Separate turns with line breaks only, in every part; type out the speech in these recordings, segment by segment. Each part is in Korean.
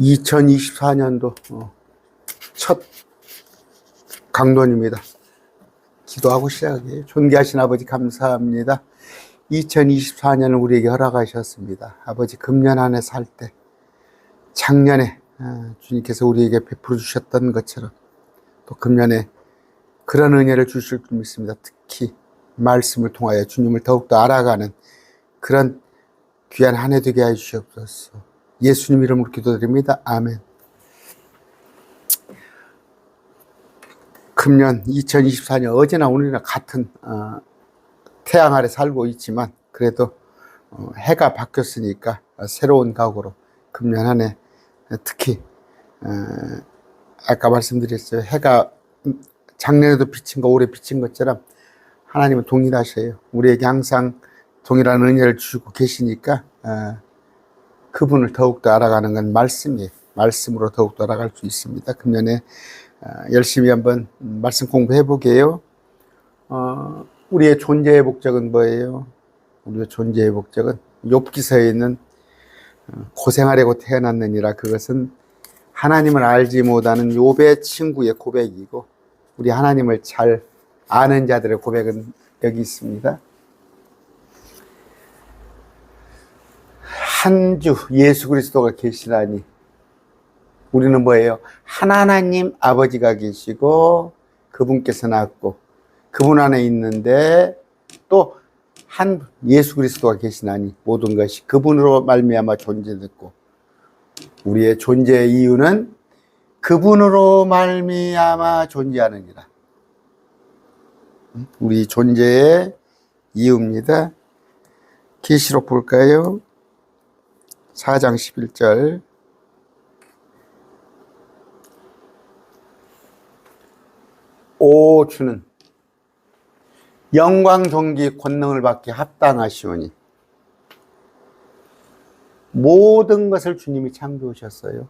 2024년도 어, 첫 강론입니다. 기도하고 시작해요. 존귀하신 아버지 감사합니다. 2024년을 우리에게 허락하셨습니다. 아버지 금년 안에 살 때 작년에 아, 주님께서 우리에게 베풀어 주셨던 것처럼 또 금년에 그런 은혜를 주실 줄 믿습니다. 특히 말씀을 통하여 주님을 더욱더 알아가는 그런 귀한 한 해 되게 해 주시옵소서. 예수님 이름으로 기도드립니다. 아멘. 금년 2024년 어제나 오늘이나 같은 어, 태양 아래 살고 있지만 그래도 어, 해가 바뀌었으니까 어, 새로운 각오로 금년 한 해 특히 어, 아까 말씀드렸어요. 해가 작년에도 비친 거 올해 비친 것처럼 하나님은 동일하셔요. 우리에게 항상 동일한 은혜를 주시고 계시니까 어, 그분을 더욱더 알아가는 건 말씀이에요. 말씀으로 더욱더 알아갈 수 있습니다. 금년에 어, 열심히 한번 말씀 공부해 보게요. 어, 우리의 존재의 목적은 뭐예요? 우리의 존재의 목적은 욥기서에 있는 어, 고생하려고 태어났느니라 그것은 하나님을 알지 못하는 욥의 친구의 고백이고 우리 하나님을 잘 아는 자들의 고백은 여기 있습니다. 한 주 예수 그리스도가 계시라니 우리는 뭐예요? 하나님 아버지가 계시고 그분께서 낳았고 그분 안에 있는데 또 한 예수 그리스도가 계시나니 모든 것이 그분으로 말미암아 존재됐고 우리의 존재의 이유는 그분으로 말미암아 존재하느니라. 우리 존재의 이유입니다. 계시록 볼까요? 4장 11절 오 주는 영광 존귀 권능을 받기 합당하시오니 모든 것을 주님이 창조하셨어요.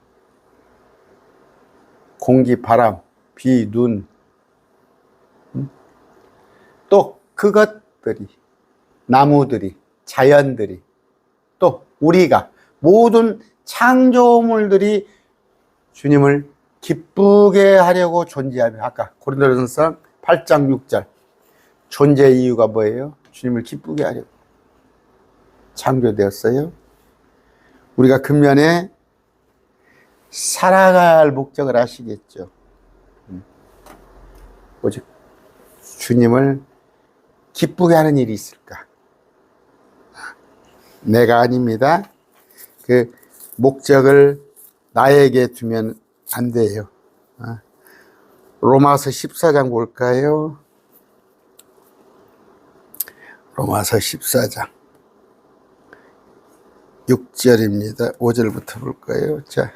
공기, 바람, 비, 눈, 음? 또 그것들이 나무들이 자연들이 또 우리가 모든 창조물들이 주님을 기쁘게 하려고 존재하며 아까 고린도전서 8장 6절 존재의 이유가 뭐예요? 주님을 기쁘게 하려고 창조되었어요. 우리가 금년에 살아갈 목적을 아시겠죠? 음. 오직 주님을 기쁘게 하는 일이 있을까? 내가 아닙니다. 그 목적을 나에게 두면 안 돼요. 아, 로마서 14장 볼까요? 로마서 14장 6절입니다. 5절부터 볼까요? 자.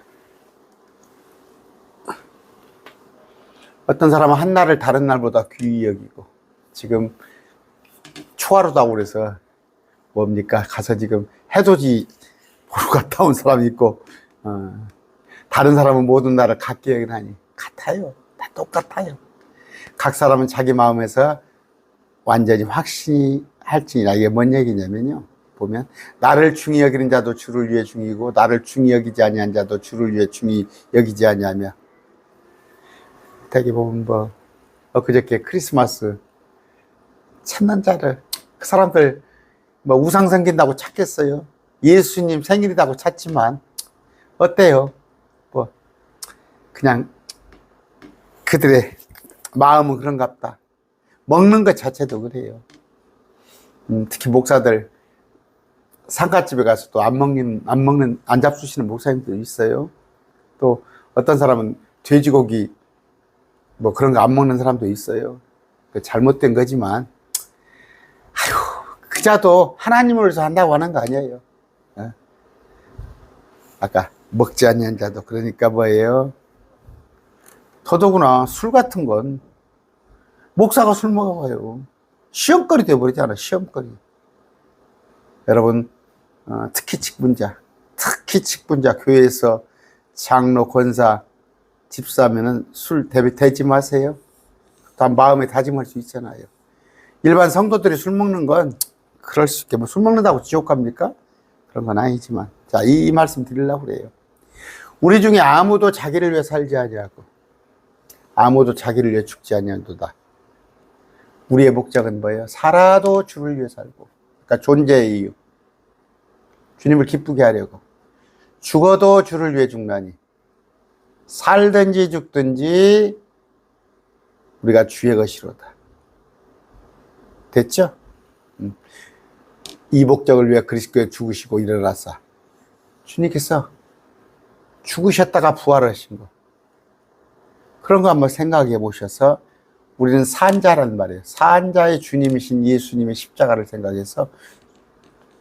어떤 사람은 한 날을 다른 날보다 귀히 여기고 지금 초하루다고 그래서 뭡니까? 가서 지금 해돋이 보러 갔다 온 사람이 있고 어, 다른 사람은 모든 날을 같게 여기나니 같아요. 다 똑같아요. 각 사람은 자기 마음에서 완전히 확신이 할지니라 이게 뭔 얘기냐면요. 보면 나를 중히 여기는 자도 주를 위해 중이고 나를 중히 여기지 아니한 자도 주를 위해 중히 여기지 아니하며 되게 보면 뭐 엊그저께 크리스마스 찾는 자를 그 사람들 뭐 우상 생긴다고 찾겠어요. 예수님 생일이라고 찾지만 어때요? 뭐 그냥 그들의 마음은 그런갑다. 먹는 것 자체도 그래요. 음, 특히 목사들 상가집에 가서 또 안 먹는 안 먹는 안 잡수시는 목사님도 있어요. 또 어떤 사람은 돼지고기 뭐 그런 거 안 먹는 사람도 있어요. 그 잘못된 거지만 아휴 그자도 하나님을 위해서 한다고 하는 거 아니에요. 어? 아까 먹지 않는 자도 그러니까 뭐예요? 더더구나 술 같은 건 목사가 술 먹어봐요. 시험거리 되어버리잖아, 시험거리. 여러분, 어, 특히 직분자, 특히 직분자, 교회에서 장로, 권사, 집사면은 술 대비 대지 마세요. 다 마음에 다짐할 수 있잖아요. 일반 성도들이 술 먹는 건 그럴 수 있게, 뭐 술 먹는다고 지옥 갑니까? 그런 건 아니지만. 자, 이, 이 말씀 드리려고 그래요. 우리 중에 아무도 자기를 위해 살지 아니하고 아무도 자기를 위해 죽지 아니한도다. 우리의 목적은 뭐예요? 살아도 주를 위해 살고. 그러니까 존재의 이유. 주님을 기쁘게 하려고. 죽어도 주를 위해 죽나니. 살든지 죽든지 우리가 주의 것이로다. 됐죠? 음. 이 목적을 위해 그리스도에 죽으시고 일어나사. 주님께서 죽으셨다가 부활하신 거. 그런 거 한번 생각해 보셔서 우리는 산자란 말이에요. 산자의 주님이신 예수님의 십자가를 생각해서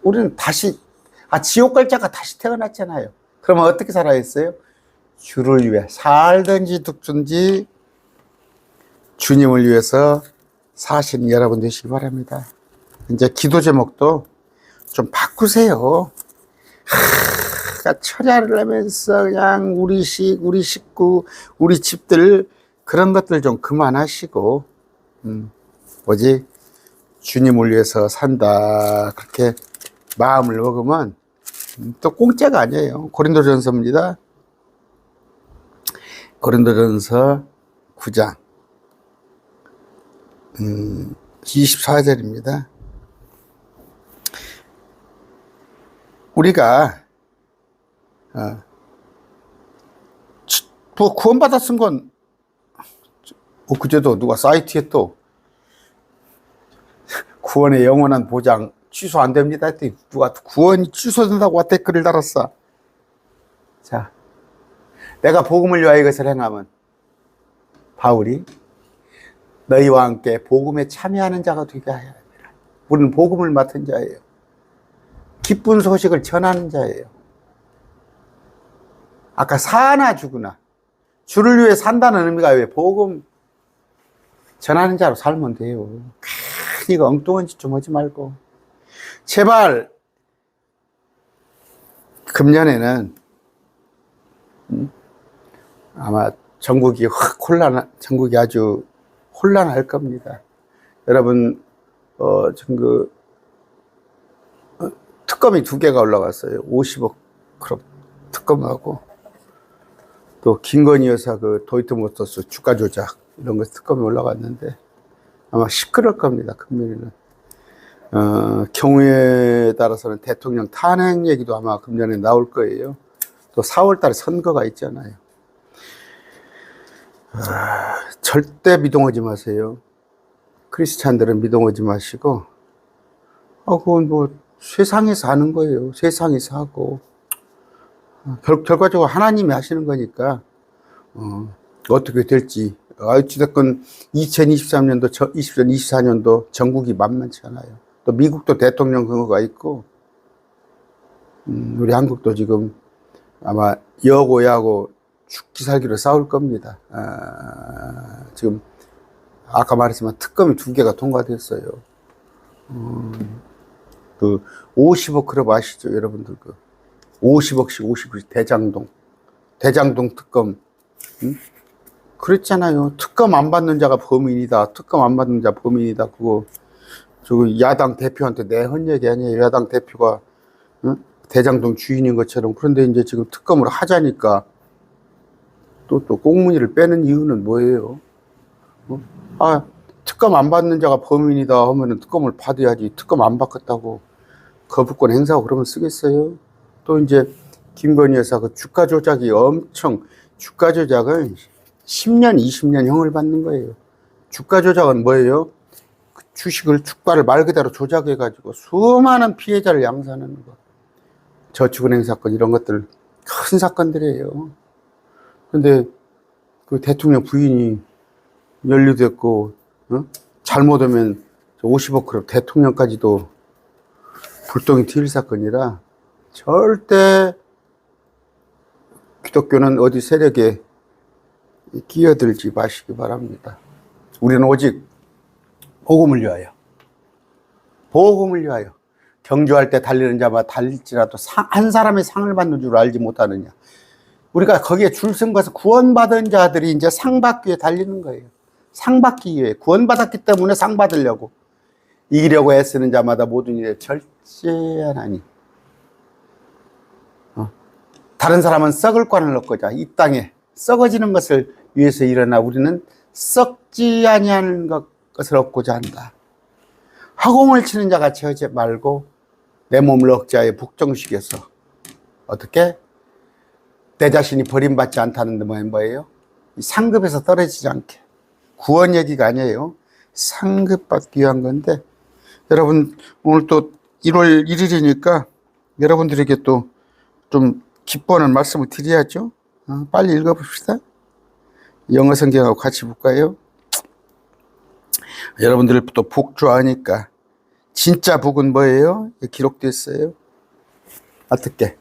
우리는 다시, 아, 지옥 갈 자가 다시 태어났잖아요. 그러면 어떻게 살아야 했어요? 주를 위해 살든지 죽든지 주님을 위해서 사신 여러분 되시기 바랍니다. 이제 기도 제목도 좀 바꾸세요. 하, 처리를 하면서 그냥 우리 식, 우리 식구, 우리 집들 그런 것들 좀 그만하시고, 음, 뭐지? 주님을 위해서 산다. 그렇게 마음을 먹으면 음, 또 공짜가 아니에요. 고린도전서입니다. 고린도전서 9장 음, 24절입니다. 우리가 뭐 구원받아 쓴 건 어, 그제도 누가 사이트에 또 구원의 영원한 보장 취소 안 됩니다 했더니 누가 구원이 취소된다고 댓글을 달았어. 자, 내가 복음을 위하여 이것을 행하면 바울이 너희와 함께 복음에 참여하는 자가 되게 하여야 합니다. 우리는 복음을 맡은 자예요. 기쁜 소식을 전하는 자예요. 아까 사나 죽으나 주를 위해 산다는 의미가 왜 복음 전하는 자로 살면 돼요. 괜히 엉뚱한 짓 좀 하지 말고 제발 금년에는 음, 아마 전국이 확 혼란, 전국이 아주 혼란할 겁니다. 여러분, 어, 지금 그, 어, 특검이 두 개가 올라갔어요. 50억 크롭 특검하고, 또 김건희 여사 그 도이트모터스 주가 조작, 이런 거 특검이 올라갔는데, 아마 시끄러울 겁니다. 금년에는. 어, 경우에 따라서는 대통령 탄핵 얘기도 아마 금년에 나올 거예요. 또 4월 달에 선거가 있잖아요. 아, 절대 미동하지 마세요. 크리스찬들은 미동하지 마시고, 아, 그건 뭐 세상에 사는 거예요. 세상에서 하고. 아, 결, 결과적으로 하나님이 하시는 거니까, 어, 어떻게 될지. 아, 어찌됐건 2023년도, 20년, 24년도 전국이 만만치 않아요. 또 미국도 대통령 선거가 있고, 음, 우리 한국도 지금 아마 여고야고 죽기 살기로 싸울 겁니다. 아, 지금 아까 말했지만 특검이 두 개가 통과됐어요. 음, 그 50억 클럽 아시죠, 여러분들 그 50억씩 50억씩 대장동 대장동 특검 응? 그랬잖아요. 특검 안 받는 자가 범인이다. 특검 안 받는 자 범인이다. 그거 저 야당 대표한테 내헌 얘기 아니에요. 야당 대표가 응? 대장동 주인인 것처럼 그런데 이제 지금 특검을 하자니까 또, 또 꽁무니를 빼는 이유는 뭐예요? 어? 아, 특검 안 받는 자가 범인이다 하면은 특검을 받아야지. 특검 안 받겠다고 거부권 행사하고 그러면 쓰겠어요? 또 이제 김건희 여사 그 주가 조작이 엄청, 주가 조작은 10년, 20년 형을 받는 거예요. 주가 조작은 뭐예요? 그 주식을, 주가를 말 그대로 조작해 가지고 수많은 피해자를 양산하는 거. 저축은행 사건 이런 것들 큰 사건들이에요. 근데 그 대통령 부인이 연루됐고 어? 잘못하면 50억 그럼 대통령까지도 불똥이 튈 사건이라 절대 기독교는 어디 세력에 끼어들지 마시기 바랍니다. 우리는 오직 복음을 위하여 복음을 위하여 경주할 때 달리는 자마다 달릴지라도 상, 한 사람의 상을 받는 줄 알지 못하느냐. 우리가 거기에 줄쓴 것은 구원받은 자들이 이제 상 받기 위해 달리는 거예요. 상 받기 위해. 구원받았기 때문에 상 받으려고. 이기려고 애쓰는 자마다 모든 일에 절제하나니. 어? 다른 사람은 썩을 관을 얻고자 이 땅에 썩어지는 것을 위해서 일어나 우리는 썩지 아니하는 것- 것을 얻고자 한다. 허공을 치는 자가 채하지 말고 내 몸을 억제하여 북정식에서 어떻게 내 자신이 버림받지 않다는 데 뭐예요? 이 상급에서 떨어지지 않게 구원 얘기가 아니에요. 상급받기 위한 건데 여러분 오늘 또 1월 1일이니까 여러분들에게 또 좀 기뻐하는 말씀을 드려야죠. 어, 빨리 읽어봅시다. 영어 성경하고 같이 볼까요? 여러분들 또복 좋아하니까 진짜 복은 뭐예요? 기록되어 있어요. 어떻게?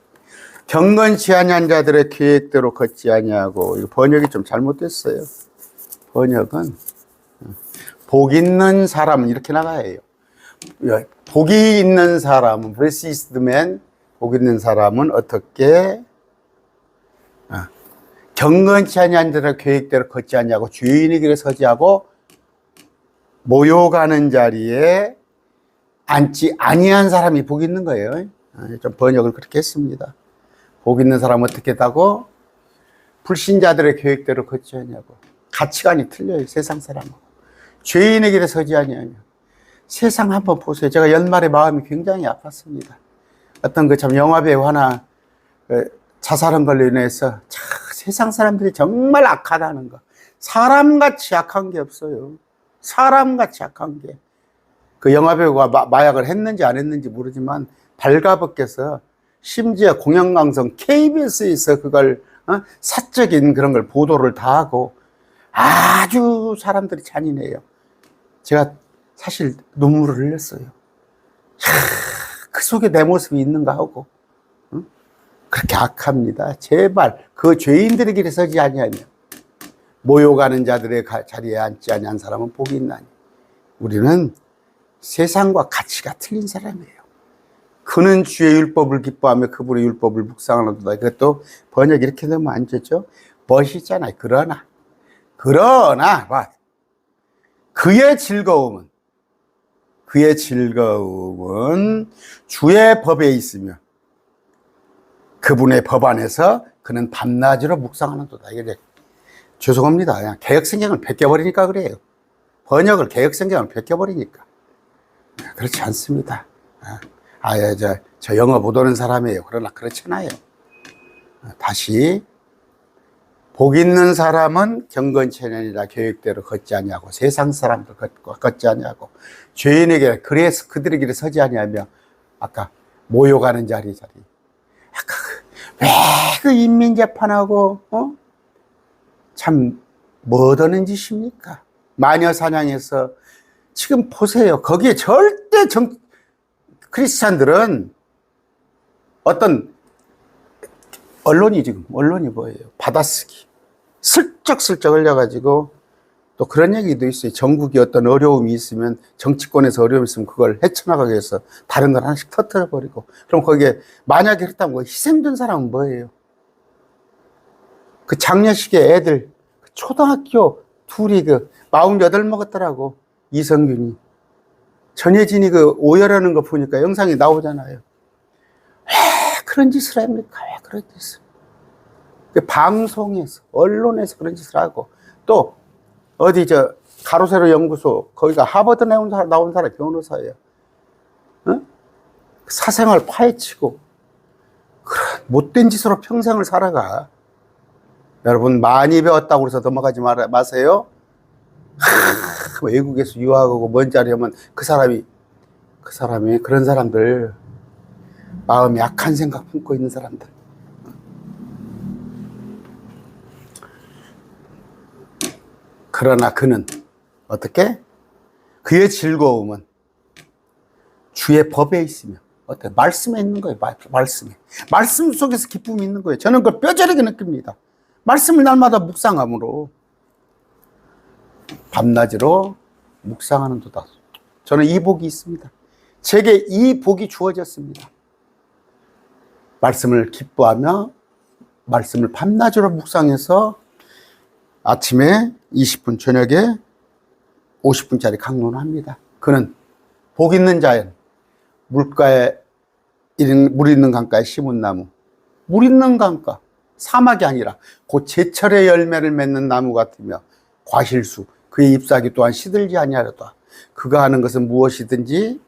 경건치 아니한 자들의 계획대로 걷지 아니하고 번역이 좀 잘못됐어요. 번역은 복 있는 사람은 이렇게 나가요. 복이 있는 사람은 blessed man 복 있는 사람은 어떻게 아, 경건치 아니한 자들의 계획대로 걷지 아니하고 주인의 길에 서지 하고 모욕하는 자리에 앉지 아니한 사람이 복 있는 거예요. 아, 좀 번역을 그렇게 했습니다. 복 있는 사람은 어떻게 했다고? 불신자들의 계획대로 걷지 않냐고. 가치관이 틀려요, 세상 사람하고. 죄인의 길에 서지 아니하며. 세상 한번 보세요. 제가 연말에 마음이 굉장히 아팠습니다. 어떤 그 참 영화 배우 하나 어, 자살한 걸로 인해서 참 세상 사람들이 정말 악하다는 거. 사람같이 악한 게 없어요. 사람같이 악한 게. 그 영화 배우가 마, 마약을 했는지 안 했는지 모르지만 발가벗겨서 심지어 공영방송 KBS에서 그걸 어? 사적인 그런 걸 보도를 다 하고 아주 사람들이 잔인해요. 제가 사실 눈물을 흘렸어요. 하, 그 속에 내 모습이 있는가 하고 응? 그렇게 악합니다. 제발 그 죄인들의 길에 서지 아니하며 모욕하는 자들의 가- 자리에 앉지 아니한 사람은 복이 있나니 우리는 세상과 가치가 틀린 사람이에요. 그는 주의 율법을 기뻐하며 그분의 율법을 묵상하는도다. 이것도 번역 이렇게 되면 안 되죠. 멋있잖아요. 그러나 그러나 봐. 그의 즐거움은 그의 즐거움은 주의 법에 있으며 그분의 법 안에서 그는 밤낮으로 묵상하는도다. 이게 죄송합니다. 그냥 개혁성경을 베껴버리니까 그래요. 번역을 개혁성경을 베껴버리니까. 그렇지 않습니다. 아, 예, 저, 저 영어 못 오는 사람이에요. 그러나 그렇잖아요. 다시 복 있는 사람은 경건체년이라 계획대로 걷지 아니하고 세상 사람들 걷- 걷지 아니하고 죄인에게 그래서 그들의 길에 서지 아니하며 아까 모욕하는 자리 자리 아까 왜그 인민 재판하고 어? 참 뭐더는 짓입니까? 마녀 사냥에서 지금 보세요. 거기에 절대 정, 크리스찬들은 어떤 언론이 지금 언론이 뭐예요? 받아쓰기 슬쩍슬쩍 흘려가지고 또 그런 얘기도 있어요. 전국이 어떤 어려움이 있으면 정치권에서 어려움이 있으면 그걸 헤쳐나가기 위해서 다른 걸 하나씩 터뜨려 버리고 그럼 거기에 만약에 그렇다면 뭐 희생된 사람은 뭐예요? 그 장례식에 애들 그 초등학교 둘이 그 마흔여덟 먹었더라고 이성균이 전혜진이 그 오열하는 거 보니까 영상이 나오잖아요. 왜 그런 짓을 합니까? 왜 그런 짓을? 그 방송에서, 언론에서 그런 짓을 하고, 또, 어디 저, 가로세로 연구소, 거기가 하버드 나온 사람, 나온 사람 변호사예요. 어? 사생활 파헤치고, 그런 못된 짓으로 평생을 살아가. 여러분, 많이 배웠다고 해서 넘어가지 말, 마세요. 하, 외국에서 유학하고 뭔 자리 하면 그 사람이, 그 사람이, 그런 사람들, 마음이 약한 생각 품고 있는 사람들. 그러나 그는 어떻게? 그의 즐거움은 주의 법에 있으며 어때? 말씀에 있는 거예요. 말, 말씀에. 말씀 속에서 기쁨이 있는 거예요. 저는 그걸 뼈저리게 느낍니다. 말씀을 날마다 묵상함으로 밤낮으로 묵상하는 도다. 저는 이 복이 있습니다. 제게 이 복이 주어졌습니다. 말씀을 기뻐하며 말씀을 밤낮으로 묵상해서 아침에 20분, 저녁에 50분짜리 강론을 합니다. 그는 복 있는 자연, 물가에 물 있는 강가에 심은 나무, 물 있는 강가, 사막이 아니라 곧 제철의 열매를 맺는 나무 같으며 과실수, 그의 잎사귀 또한 시들지 아니하려다. 그가 하는 것은 무엇이든지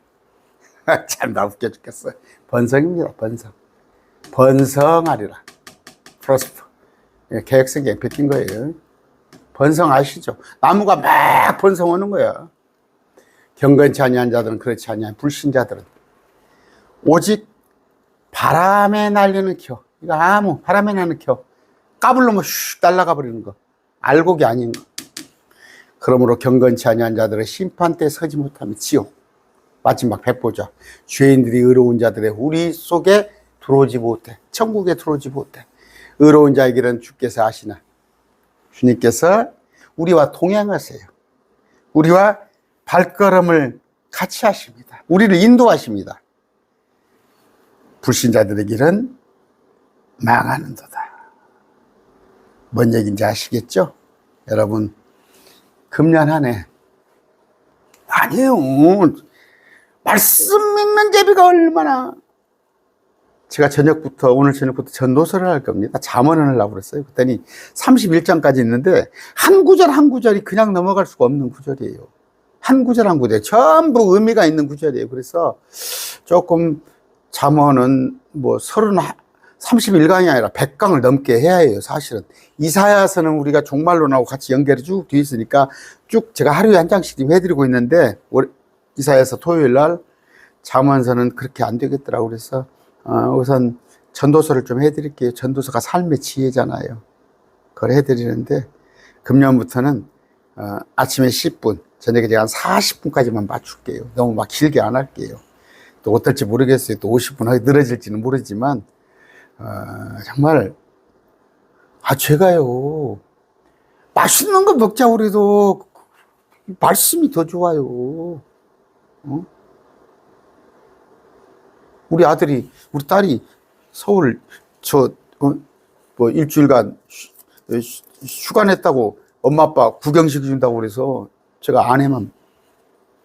참 나 웃겨 죽겠어. 번성입니다. 번성. 번성하리라. 프로스퍼. 예, 계획성에 베낀 거예요. 번성 아시죠? 나무가 막 번성하는 거야. 경건치 아니한 자들은 그렇지 아니한 불신자들은 오직 바람에 날리는 켜. 이거 아무 바람에 나는 켜. 까불러면 슉 날아가 버리는 거. 알곡이 아닌 거. 그러므로 경건치 아니한 자들은 심판 때 서지 못하면 지옥. 마지막 백보자. 죄인들이 의로운 자들의 우리 속에 들어오지 못해. 천국에 들어오지 못해. 의로운 자의 길은 주께서 아시나. 주님께서 우리와 동행하세요. 우리와 발걸음을 같이 하십니다. 우리를 인도하십니다. 불신자들의 길은 망하는도다. 뭔 얘기인지 아시겠죠? 여러분, 금년 한 해. 아니에요. 말씀 읽는 재비가 얼마나. 제가 저녁부터, 오늘 저녁부터 전도서를 할 겁니다. 잠언을 하려고 그랬어요. 그랬더니 31장까지 있는데, 한 구절 한 구절이 그냥 넘어갈 수가 없는 구절이에요. 한 구절 한 구절. 전부 의미가 있는 구절이에요. 그래서 조금 잠언은 뭐 서른, 31강이 아니라 100강을 넘게 해야 해요, 사실은. 이사야서는 우리가 종말론하고 같이 연결이 쭉 돼 있으니까 쭉 제가 하루에 한 장씩 해드리고 있는데, 월- 이사야서 토요일 날 잠언서는 그렇게 안 되겠더라고. 그래서, 어, 우선 전도서를 좀 해드릴게요. 전도서가 삶의 지혜잖아요. 그걸 해드리는데, 금년부터는 어, 아침에 10분, 저녁에 제가 한 40분까지만 맞출게요. 너무 막 길게 안 할게요. 또 어떨지 모르겠어요. 또 50분 하게 늘어질지는 모르지만, 어, 정말, 아, 제가요, 맛있는 거 먹자, 우리도. 말씀이 더 좋아요. 어? 우리 아들이, 우리 딸이 서울, 저, 어, 뭐, 일주일간 휴- 휴- 휴가 냈다고 엄마 아빠 구경시켜 준다고 그래서 제가 아내만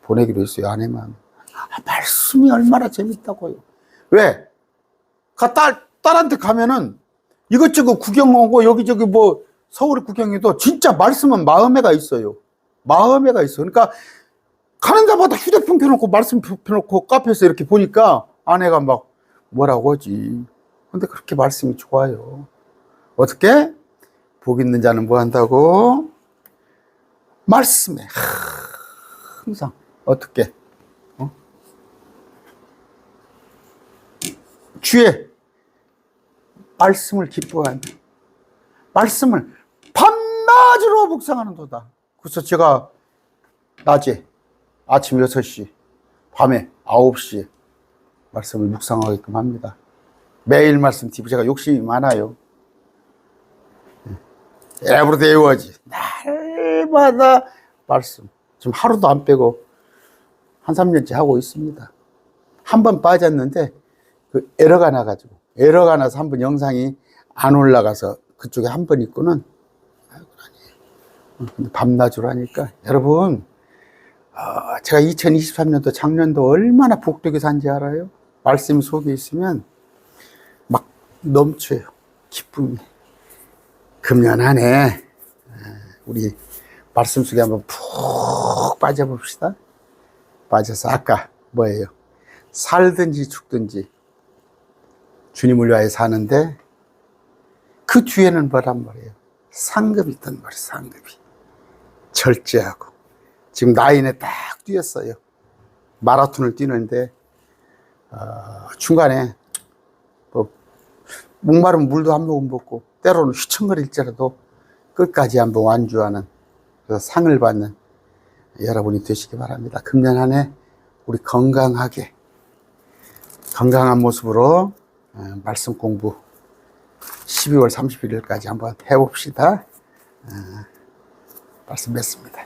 보내기로 했어요, 아내만. 아, 말씀이 얼마나 재밌다고요. 왜? 가 딸, 딸한테 가면은 이것저것 구경하고 여기저기 뭐 서울 구경해도 진짜 말씀은 마음에가 있어요. 마음에가 있어. 그러니까 가는 데마다 휴대폰 켜놓고 말씀 펴- 펴놓고 카페에서 이렇게 보니까 아내가 막 뭐라고 하지. 근데 그렇게 말씀이 좋아요. 어떻게? 복 있는 자는 뭐 한다고? 말씀에. 하, 항상. 어떻게? 어? 주의 말씀을 기뻐하며 말씀을 밤낮으로 묵상하는 도다. 그래서 제가 낮에 아침 6시, 밤에 9시에 말씀을 묵상하게끔 합니다. 매일 말씀 TV 제가 욕심이 많아요. 에브리데이 외워야지. 날마다 말씀. 지금 하루도 안 빼고 한 3년째 하고 있습니다. 한 번 빠졌는데 그 에러가 나가지고 에러가 나서 한 번 영상이 안 올라가서 그쪽에 한 번 있고는 아이고 아니에요. 근데 밤낮으로 하니까 여러분 어, 제가 2023년도 작년도 얼마나 복되게 산지 알아요? 말씀 속에 있으면 막 넘쳐요. 기쁨이. 금년 한해 우리 말씀 속에 한번 푹 빠져봅시다. 빠져서 아까 뭐예요? 살든지 죽든지 주님을 위하여 사는데 그 뒤에는 뭐란 말이에요? 상급이 있단 말이에요. 상급이 절제하고 지금 나인에 딱 뛰었어요. 마라톤을 뛰는데 어, 중간에 뭐 목마르면 물도 한 모금 먹고 때로는 휘청거릴지라도 끝까지 한번 완주하는 그래서 상을 받는 여러분이 되시기 바랍니다. 금년 한 해 우리 건강하게 건강한 모습으로 어, 말씀 공부 12월 31일까지 한번 해봅시다. 어, 말씀 맺습니다.